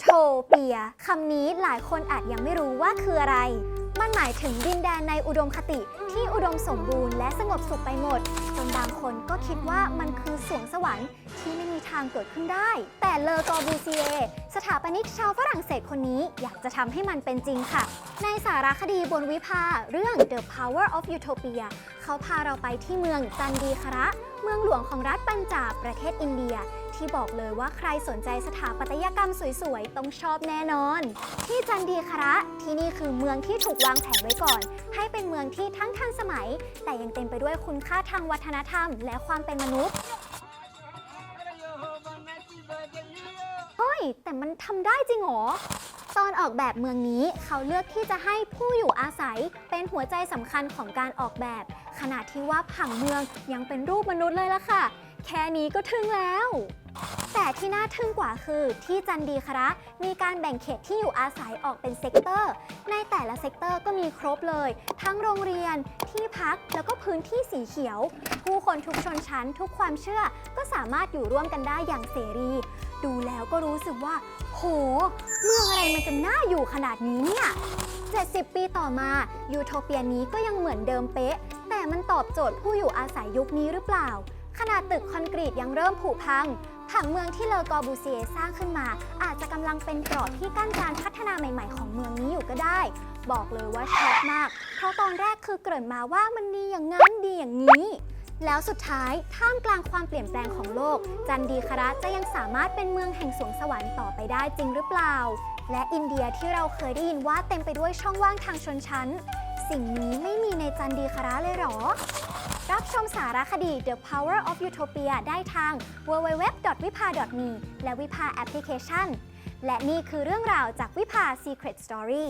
โทเปียคำนี้หลายคนอาจยังไม่รู้ว่าคืออะไร มันหมายถึงดินแดนในอุดมคติที่อุดมสมบูรณ์และสงบสุขไปหมด จนบางคนก็คิดว่ามันคือสวงสวรรค์ที่ไม่มีทางเกิดขึ้นได้ แต่เลอกอบูซีเอสถาปนิกชาวฝรั่งเศสคนนี้อยากจะทำให้มันเป็นจริงค่ะ ในสารคดีบนวิภาเรื่อง The Power of Utopia เขาพาเราไปที่เมืองจันดีคระ เมืองหลวงของรัฐปัญจาบประเทศอินเดีย ที่บอกเลยว่าใครสนใจสถาปัตยกรรมสวยๆ ต้องชอบแน่นอน ที่จันดีคระที่นี่คือเมืองที่ถูกวางแผนไว้ก่อน ให้เป็นเมืองที่ทั้งทันสมัย แต่ยังเต็มไปด้วยคุณค่าทางวัฒนธรรม และความเป็นมนุษย์เฮ้ยแต่มันทำได้จริงหรอ ตอนออกแบบเมืองนี้เขาเลือกที่จะให้ผู้อยู่อาศัยเป็นหัวใจสำคัญของการออกแบบขนาดที่ว่าผังเมืองยังเป็นรูปมนุษย์เลยล่ะค่ะ แค่นี้ก็ทึ่งแล้ว แต่ที่น่าทึ่งกว่าคือที่จันดีคระมีการแบ่งเขตที่อยู่อาศัยออกเป็นเซกเตอร์ ในแต่ละเซกเตอร์ก็มีครบเลย ทั้งโรงเรียนที่พักแล้วก็พื้นที่สีเขียว ผู้คนทุกชนชั้นทุกความเชื่อก็สามารถอยู่ร่วมกันได้อย่างเสรี ดูแล้วก็รู้สึกว่า โหเมื มันจะน่าอยู่ขนาดนี้เนี่ย 70 ปีต่อมายูโทเปียนี้ก็ยังเหมือนเดิมเป๊ะ แต่มันตอบโจทย์ผู้อยู่อาศัยยุคนี้หรือเปล่า ขนาดตึกคอนกรีตยังเริ่มผุพัง ผังเมืองที่เลอกอบูเซียสร้างขึ้นมา อาจจะกำลังเป็นกรอบที่กั้นการพัฒนาใหม่ ๆ ของเมืองนี้อยู่ก็ได้ บอกเลยว่าช็อกมาก เพราะตอนแรกคือเกริ่นมาว่ามันดีอย่างนั้นดีอย่างนี้ แล้วสุดท้ายท่ามกลางความเปลี่ยนแปลงของโลก จันดีคาระจะยังสามารถเป็นเมืองแห่งสวงสวรรค์ต่อไปได้จริงหรือเปล่า และอินเดียที่เราเคยได้ยินว่าเต็มไปด้วยช่องว่างทางชนชั้น สิ่งนี้ไม่มีในจันดีคาระเลยหรอ รับชมสารคดี The Power of Utopia ได้ทาง www.vipa.me และวิภาแอปพลิเคชันและนี่คือเรื่องราวจากวิภา Secret Story